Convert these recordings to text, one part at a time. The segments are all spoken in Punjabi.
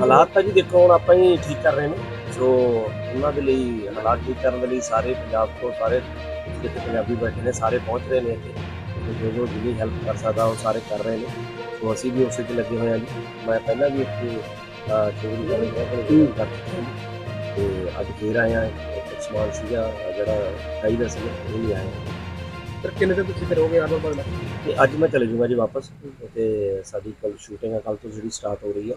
ਹਾਲਾਤ ਤਾਂ ਜੀ ਦੇਖੋ ਹੁਣ ਆਪਾਂ ਹੀ ਠੀਕ ਕਰ ਰਹੇ ਨੇ। ਸੋ ਉਹਨਾਂ ਦੇ ਲਈ ਹਾਲਾਤ ਠੀਕ ਕਰਨ ਦੇ ਲਈ ਸਾਰੇ ਪੰਜਾਬ ਤੋਂ ਸਾਰੇ ਜਿੱਥੇ ਪੰਜਾਬੀ ਬੈਠੇ ਨੇ ਸਾਰੇ ਪਹੁੰਚ ਰਹੇ ਨੇ ਇੱਥੇ। ਤੇ ਜੋ ਜੋ ਜਿੰਨੀ ਹੈਲਪ ਕਰ ਸਕਦਾ ਉਹ ਸਾਰੇ ਕਰ ਰਹੇ ਨੇ। ਸੋ ਅਸੀਂ ਵੀ ਉਸੇ 'ਚ ਲੱਗੇ ਹੋਏ ਹਾਂ ਜੀ। ਮੈਂ ਪਹਿਲਾਂ ਵੀ ਇੱਥੇ ਚੋਰੀ ਦਾ ਕੋਲ ਕਰ ਤੇ ਅੱਜ ਫੇਰ ਆਏ ਹਾਂ ਇੱਕ ਸਮਾਨ ਸੀਗਾ ਜਿਹੜਾ ਚਾਹੀਦਾ ਸੀ ਉਹ ਵੀ ਆਇਆ। ਫਿਰ ਕਿੰਨੇ ਦਿਨ ਤੁਸੀਂ ਕਰੋਗੇ ਆਰਡਰ ਬਦਲਾ ਤੇ ਅੱਜ ਮੈਂ ਚਲੇ ਜਾਊਂਗਾ ਜੀ ਵਾਪਸ। ਤੇ ਸਾਡੀ ਕੱਲ ਸ਼ੂਟਿੰਗ ਆ ਕੱਲ ਤੋਂ ਜਿਹੜੀ ਸਟਾਰਟ ਹੋ ਰਹੀ ਹੈ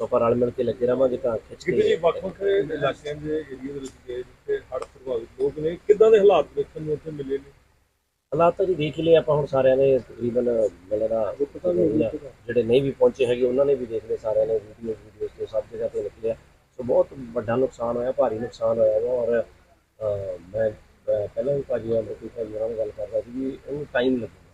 ਸੋ ਆਪਾਂ ਰਲ ਮਿਲ ਕੇ ਲੱਗੇ ਰਵਾਂਗੇ ਤਾਂ ਖਿੱਚ ਜੀ ਕੇ ਵੱਖ ਵੱਖ ਇਲਾਕਿਆਂ ਦੇ ਏਰੀਆ ਦੇ ਵਿੱਚ ਗਏ ਜਿੱਥੇ ਹੜ੍ਹ ਪ੍ਰਭਾਵਿਤ ਲੋਕ ਨੇ ਕਿੱਦਾਂ ਦੇ ਹਾਲਾਤ ਦੇਖਣ ਨੂੰ ਉੱਥੇ ਮਿਲੇ ਨੇ? ਹਾਲਾਤ ਤਾਂ ਜੀ ਦੇਖ ਲਏ ਆਪਾਂ ਹੁਣ ਸਾਰਿਆਂ ਨੇ ਤਕਰੀਬਨ ਮਿਲਦਾ ਜਿਹੜੇ ਨਹੀਂ ਵੀ ਪਹੁੰਚੇ ਹੈਗੇ ਉਹਨਾਂ ਨੇ ਵੀ ਦੇਖ ਲਏ ਸਾਰਿਆਂ ਨੇ ਵੀਡੀਓ ਵੀਡੀਓਸ ਤੇ ਸਭ ਜਗ੍ਹਾ ਤੇ ਨਿਕਲਿਆ। ਸੋ ਬਹੁਤ ਵੱਡਾ ਨੁਕਸਾਨ ਹੋਇਆ ਭਾਰੀ ਨੁਕਸਾਨ ਹੋਇਆ ਔਰ ਮੈਂ ਪਹਿਲਾਂ ਵੀ ਭਾਜੀ ਅਮਰਪ੍ਰੀਤ ਭਾਜੀ ਉਹਨਾਂ ਨਾਲ ਗੱਲ ਕਰਦਾ ਸੀ ਵੀ ਉਹਨੂੰ ਟਾਈਮ ਲੱਗੂਗਾ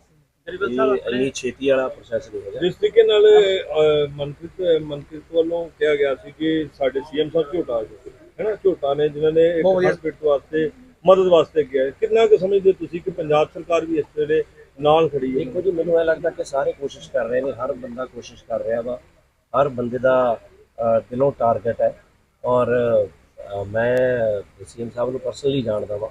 ਇਹ ਇੰਨੀ ਛੇਤੀ ਵਾਲਾ ਪ੍ਰੋਸੈਸ ਨਹੀਂ ਹੈਗਾ। ਜਿਸ ਤਰੀਕੇ ਨਾਲ ਅਹ, ਮਨਪ੍ਰੀਤ ਮਨਪ੍ਰੀਤ ਵੱਲੋਂ ਕਿਹਾ ਗਿਆ ਸੀ ਕਿ ਸਾਡੇ ਸੀਐਮ ਸਾਹਿਬ ਝੋਟਾ ਆ ਚੁੱਕੇ ਹੈ ਨਾ ਝੋਟਾ ਨੇ ਜਿਨ੍ਹਾਂ ਨੇ ਇੱਕ ਹਸਪੀਟਲ ਵਾਸਤੇ ਮਦਦ ਵਾਸਤੇ ਗਿਆ ਹੈ। ਕਿੰਨਾ ਕੁ ਸਮਝਦੇ ਤੁਸੀਂ ਕਿ ਪੰਜਾਬ ਸਰਕਾਰ ਵੀ ਇਸ ਵੇਲੇ ਨਾਲ ਖੜੀ ਹੈ? ਦੇਖੋ ਜੀ ਮੈਨੂੰ ਇਹ ਲੱਗਦਾ ਕਿ ਸਾਰੇ ਕੋਸ਼ਿਸ਼ ਕਰ ਰਹੇ ਨੇ ਹਰ ਬੰਦਾ ਕੋਸ਼ਿਸ਼ ਕਰ ਰਿਹਾ ਵਾ। ਹਰ ਬੰਦੇ ਦਾ ਅਹ, ਦਿਲੋਂ ਟਾਰਗੇਟ ਹੈ। ਔਰ ਅਹ, ਮੈਂ ਸੀਐਮ ਸਾਹਿਬ ਨੂੰ ਪਰਸਨਲੀ ਜਾਣਦਾ ਵਾ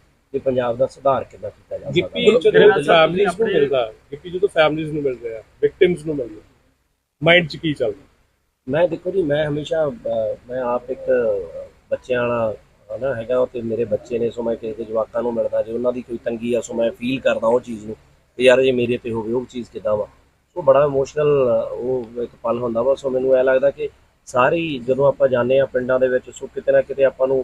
ਕਿ ਪੰਜਾਬ ਦਾ ਸੁਧਾਰ ਕਿੱਦਾਂ ਕੀਤਾ ਜਾ ਗਿੱਪੀ ਸਕਦਾ ਜਦੋਂ ਫੈਮਲੀਜ਼ ਨੂੰ ਮਿਲਦਾ ਗਿੱਪੀ ਜਦੋਂ ਫੈਮਲੀਜ਼ ਨੂੰ ਮਿਲ ਰਿਹਾ ਵਿਕਟਿਮਸ ਨੂੰ ਮਿਲਦਾ ਮਾਈਂਡ 'ਚ ਕੀ ਚੱਲਦਾ? ਮੈਂ ਦੇਖੋ ਜੀ ਮੈਂ ਹਮੇਸ਼ਾ ਮੈਂ ਆਪ ਇੱਕ ਬੱਚਿਆਂ ਵਾਲਾ ਹਨਾ ਹੈਗਾ ਤੇ ਮੇਰੇ ਬੱਚੇ ਨੇ ਸੋ ਮੈਂ ਕਿਸੇ ਦੇ ਜਵਾਕਾਂ ਨੂੰ ਮਿਲਦਾ ਜੇ ਉਹਨਾਂ ਦੀ ਕੋਈ ਤੰਗੀ ਆ ਸੋ ਮੈਂ ਫੀਲ ਕਰਦਾ ਉਹ ਚੀਜ਼ ਨੂੰ ਤੇ ਯਾਰ ਜੇ ਮੇਰੇ ਤੇ ਹੋਵੇ ਉਹ ਚੀਜ਼ ਕਿਦਾਂ ਵਾ? ਸੋ ਬੜਾ ਇਮੋਸ਼ਨਲ ਉਹ ਇੱਕ ਪਲ ਹੁੰਦਾ ਵਾ ਸੋ ਮੈਨੂੰ ਐ ਲੱਗਦਾ ਕਿ ਸਾਰੀ ਜਦੋਂ ਆਪਾਂ ਜਾਂਦੇ ਆ ਪਿੰਡਾਂ ਦੇ ਵਿੱਚ ਸੋ ਕਿਤੇ ਨਾ ਕਿਤੇ ਆਪਾਂ ਨੂੰ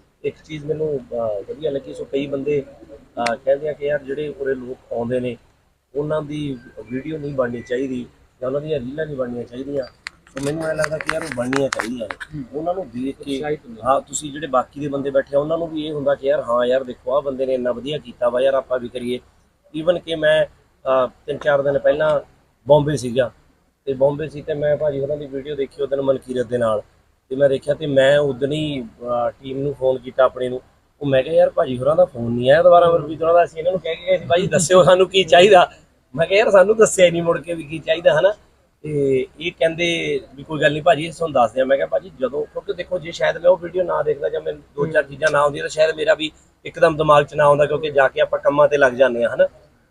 ਇੱਕ ਚੀਜ਼ ਮੈਨੂੰ ਅਹ, ਵਧੀਆ ਲੱਗੀ ਸੋ ਕਈ ਬੰਦੇ ਅਹ, ਕਹਿੰਦੇ ਆ ਕਿ ਯਾਰ ਜਿਹੜੇ ਉਰੇ ਲੋਕ ਆਉਂਦੇ ਨੇ ਉਹਨਾਂ ਦੀ ਵੀਡੀਓ ਨਹੀਂ ਬਣਨੀ ਚਾਹੀਦੀ ਜਾਂ ਉਹਨਾਂ ਦੀਆਂ ਰੀਲਾਂ ਨਹੀਂ ਬਣਨੀਆਂ ਚਾਹੀਦੀਆਂ। ਸੋ ਮੈਨੂੰ ਇਹ ਲੱਗਦਾ ਕਿ ਯਾਰ ਉਹ ਬਣਨੀਆਂ ਚਾਹੀਦੀਆਂ ਨੇ। ਉਹਨਾਂ ਨੂੰ ਦੇਖ ਕੇ ਹਾਂ ਤੁਸੀਂ ਜਿਹੜੇ ਬਾਕੀ ਦੇ ਬੰਦੇ ਬੈਠੇ ਆ ਉਹਨਾਂ ਨੂੰ ਵੀ ਇਹ ਹੁੰਦਾ ਕਿ ਯਾਰ ਹਾਂ ਯਾਰ ਦੇਖੋ ਆ ਬੰਦੇ ਨੇ ਇੰਨਾ ਵਧੀਆ ਕੀਤਾ ਵਾ ਯਾਰ ਆਪਾਂ ਵੀ ਕਰੀਏ। ਈਵਨ ਕਿ ਮੈਂ ਅਹ, ਤਿੰਨ ਚਾਰ ਦਿਨ ਪਹਿਲਾਂ ਬੰਬੇ ਸੀਗਾ। ਤੇ ਬੰਬੇ ਸੀ ਤੇ ਮੈਂ ਭਾਜੀ ਉਹਨਾਂ ਦੀ ਵੀਡੀਓ ਦੇਖੀ ਉਹਦਨ ਮਨਕੀਰਤ ਦੇ ਨਾਲ। ਤੇ ਮੈਂ ਦੇਖਿਆ ਤੇ ਮੈਂ ਉਦਣ ਹੀ ਟੀਮ ਨੂੰ ਫੋਨ ਕੀਤਾ ਆਪਣੇ ਨੂੰ। ਉਹ ਮੈਂ ਕਿਹਾ, ਯਾਰ ਭਾਜੀ ਹੋਰਾਂ ਦਾ ਫੋਨ ਨਹੀਂ ਆਇਆ ਦੁਬਾਰਾ ਮਰਵੀਤ ਉਹਨਾਂ ਦਾ ਅਸੀਂ ਇਹਨਾਂ ਨੂੰ ਕਹਿ ਕੇ ਗਏ ਸੀ, ਭਾਜੀ ਦੱਸਿਓ ਸਾਨੂੰ ਕੀ ਚਾਹੀਦਾ? ਮੈਂ ਕਿਹਾ, ਯਾਰ ਸਾਨੂੰ ਦੱਸਿਆ ਹੀ ਨਹੀਂ ਮੁੜ ਕੇ ਵੀ ਕੀ ਚਾਹੀਦਾ, ਹਨਾ? ਤੇ ਇਹ ਕਹਿੰਦੇ ਵੀ ਕੋਈ ਗੱਲ ਨਹੀਂ ਭਾਜੀ, ਅਸੀਂ ਤੁਹਾਨੂੰ ਦੱਸਦੇ ਆ ਮੈਂ ਕਿਹਾ, ਭਾਜੀ ਜਦੋਂ, ਕਿਉਂਕਿ ਦੇਖੋ ਜੇ ਸ਼ਾਇਦ ਮੈਂ ਉਹ ਵੀਡੀਓ ਨਾ ਦੇਖਦਾ ਜਾਂ ਮੈਨੂੰ ਦੋ ਚਾਰ ਚੀਜ਼ਾਂ ਨਾ ਆਉਂਦੀਆਂ ਤਾਂ ਸ਼ਾਇਦ ਮੇਰਾ ਵੀ ਇੱਕਦਮ ਦਿਮਾਗ 'ਚ ਨਾ ਆਉਂਦਾ ਕਿਉਂਕਿ ਜਾ ਕੇ ਆਪਾਂ ਕੰਮਾਂ ਤੇ ਲੱਗ ਜਾਂਦੇ ਆ ਹਨਾ?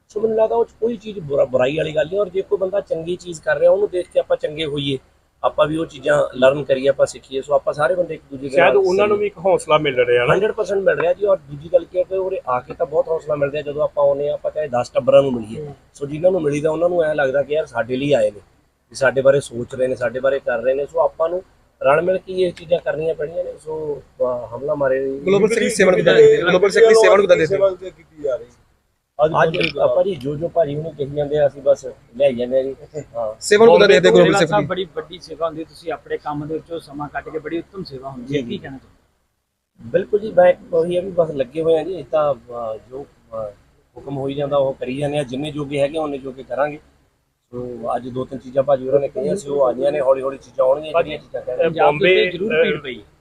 ਸੋ ਮੈਨੂੰ ਲੱਗਦਾ ਉਹ ਕੋਈ ਚੀਜ਼ ਬੁਰਾ, ਬੁਰਾਈ ਵਾਲੀ ਗੱਲ ਨਹੀਂ, ਔਰ ਜੇ ਕੋਈ ਬੰਦਾ ਚੰਗੀ ਚੀਜ਼ ਕਰ ਰਿਹਾ, ਉਹਨੂੰ ਦੇਖ ਕੇ ਆਪਾਂ ਚੰਗੇ ਹੋਈਏ। ਆਪਾਂ ਵੀ ਉਹ ਚੀਜ਼ਾਂ ਲਰਨ ਕਰੀਏ ਆਪਾਂ ਸਿੱਖੀਏ ਸੋ ਆਪਾਂ ਸਾਰੇ ਬੰਦੇ ਇੱਕ ਦੂਜੇ ਦੇ ਸ਼ਾਇਦ ਨਾਲ ਉਹਨਾਂ ਨੂੰ ਵੀ ਇੱਕ ਹੌਸਲਾ ਮਿਲ ਰਿਹਾ ਨਾ। 100% ਮਿਲ ਰਿਹਾ ਜੀ ਔਰ ਦੂਜੀ ਗੱਲ ਕੀ ਹੈ ਕਿ ਉਰੇ ਆ ਕੇ ਤਾਂ ਬਹੁਤ ਹੌਸਲਾ ਮਿਲਦਾ ਹੈ ਜਦੋਂ ਆਪਾਂ ਆਉਨੇ ਆ ਆਪਾਂ ਚਾਹੇ 10 ਟੱਬਰਾਂ ਨੂੰ ਮਿਲੀਏ। ਸੋ ਜਿਨ੍ਹਾਂ ਨੂੰ ਮਿਲੀਦਾ ਉਹਨਾਂ ਨੂੰ ਐ ਲੱਗਦਾ ਕਿ ਯਾਰ ਸਾਡੇ ਲਈ ਆਏ ਨੇ ਵੀ ਸਾਡੇ ਬਾਰੇ ਸੋਚ ਰਹੇ ਨੇ ਸਾਡੇ ਬਾਰੇ ਕਰ ਰਹੇ ਨੇ। ਸੋ ਆਪਾਂ ਨੂੰ ਰਲ ਮਿਲ ਕੇ ਇਹ ਚੀਜ਼ਾਂ ਕਰਨੀਆਂ ਪੈਣੀਆਂ ਨੇ। ਸੋ ਹਮਲਾ ਮਾਰੇ। ਗਲੋਬਲ ਸਿਟੀ 7 ਕਿਦਾਂ ਦੇਖਦੇ ਗਲੋਬਲ ਸਿਟੀ 7 ਕਿਦਾਂ ਦੇਖਦੇ ਕੀਤੀ ਜਾ ਰਹੀ ਅੱਜ ਆਪਾਂ ਜੀ ਜੋ ਜੋ ਭਾਜੀ ਉਹਨੂੰ ਕਹੀ ਜਾਂਦੇ ਆ ਅਸੀਂ ਬਸ ਲੈ ਜਾਂਦੇ ਆ ਜੀ। ਹਾਂ। 7 ਕਿਦਾਂ ਦੇਖਦੇ ਗਲੋਬਲ ਸਾਹਿਬ ਸਿਟੀ ਬੜੀ ਵੱਡੀ ਸੇਵਾ ਹੁੰਦੀ ਹੈ ਤੁਸੀਂ ਆਪਣੇ ਕੰਮ ਦੇ ਵਿੱਚੋਂ ਸਮਾਂ ਕੱਢ ਕੇ ਬੜੀ ਉੱਤਮ ਸੇਵਾ ਹੁੰਦੀ ਹੈ ਜੀ, ਕੀ ਜੀ। ਕਹਿਣਾ ਚਾਹੁੰਦੇ ਬਿਲਕੁਲ ਜੀ ਮੈਂ ਉਹੀ ਆ ਵੀ ਬਸ ਲੱਗੇ ਹੋਏ ਆ ਜੀ ਇਹ ਤਾਂ ਅਹ, ਜੋ ਅਹ, ਹੁਕਮ ਹੋਈ ਜਾਂਦਾ ਉਹ ਕਰੀ ਜਾਂਦੇ ਆ ਜਿੰਨੇ ਜੋਗੇ ਹੈਗੇ ਉਹਨੇ ਜੋਗੇ ਕਰਾਂਗੇ। ਸੋ ਅੱਜ ਦੋ ਤਿੰਨ ਚੀਜ਼ਾਂ ਭਾਜੀ ਹੋਰਾਂ ਨੇ ਕਹੀਆਂ ਸੀ ਉਹ ਆਈਆਂ ਨੇ ਹੌਲੀ ਹੌਲੀ ਚੀਜ਼ਾਂ ਆਉਣਗੀਆਂ ਜਿਹੜੀਆਂ ਚੀਜ਼ਾਂ ਕਹਿਣਗੇ ਪੰਜਾਬ ਦੇ ਬੰਬੇ, ਉੱਤੇ ਜ਼ਰੂਰ ਭੀੜ ਪਈ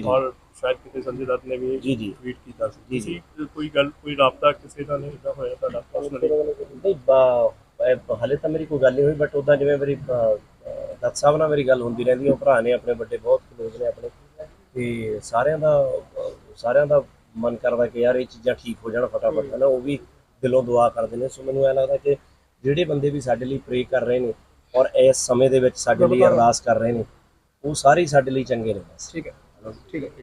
ਜੀ ਔਰ ਸ਼ਾਇਦ ਕਿਤੇ ਸੰਜੇ ਦੱਤ ਨੇ ਵੀ ਜੀ ਜੀ। ਟਵੀਟ ਕੀਤਾ ਸੀ। ਜੀ, ਜੀ। ਤੁਸੀਂ ਕੋਈ ਗੱਲ ਕੋਈ ਰਾਬਤਾ ਕਿਸੇ ਦਾ ਨਹੀਂ ਇਦਾਂ ਹੋਇਆ ਤੁਹਾਡਾ ਪਰਸਨਲੀ ਨਹੀਂ ਬਾ- ਇਹ ਹਾਲੇ ਤਾਂ ਮੇਰੀ ਕੋਈ ਗੱਲ ਨਹੀਂ ਹੋਈ ਬਟ ਉਦਾਂ ਜਿਵੇਂ ਮੇਰੀ ਅ, ਅ, ਦੱਤ ਸਾਹਿਬ ਨਾਲ ਮੇਰੀ ਗੱਲ ਹੁੰਦੀ ਰਹਿੰਦੀ ਹੈ ਉਹ ਭਰਾ ਨੇ ਆਪਣੇ ਵੱਡੇ ਬਹੁਤ ਕਲੋਜ਼ ਨੇ ਆਪਣੇ। ਤੇ ਸਾਰਿਆਂ ਦਾ ਅ, ਸਾਰਿਆਂ ਦਾ ਮਨ ਕਰਦਾ ਕਿ ਯਾਰ ਇਹ ਚੀਜ਼ਾਂ ਠੀਕ ਹੋ ਜਾਣ ਫਟਾਫਟ ਨਾ ਉਹ ਵੀ ਦਿਲੋਂ ਦੁਆ ਕਰਦੇ ਨੇ। ਸੋ ਮੈਨੂੰ ਐ ਲੱਗਦਾ ਕਿ ਜਿਹੜੇ ਬੰਦੇ ਵੀ ਸਾਡੇ ਲਈ ਪ੍ਰੇ ਕਰ ਰਹੇ ਨੇ ਔਰ ਇਸ ਸਮੇਂ ਦੇ ਵਿੱਚ ਸਾਡੇ ਲਈ ਅਰਦਾਸ ਕਰ ਰਹੇ ਨੇ ਉਹ ਸਾਰੇ ਹੀ ਸਾਡੇ ਲਈ ਚੰਗੇ ਨੇ ਬਸ। ਠੀਕ ਹੈ। ਠੀਕ ਹੈ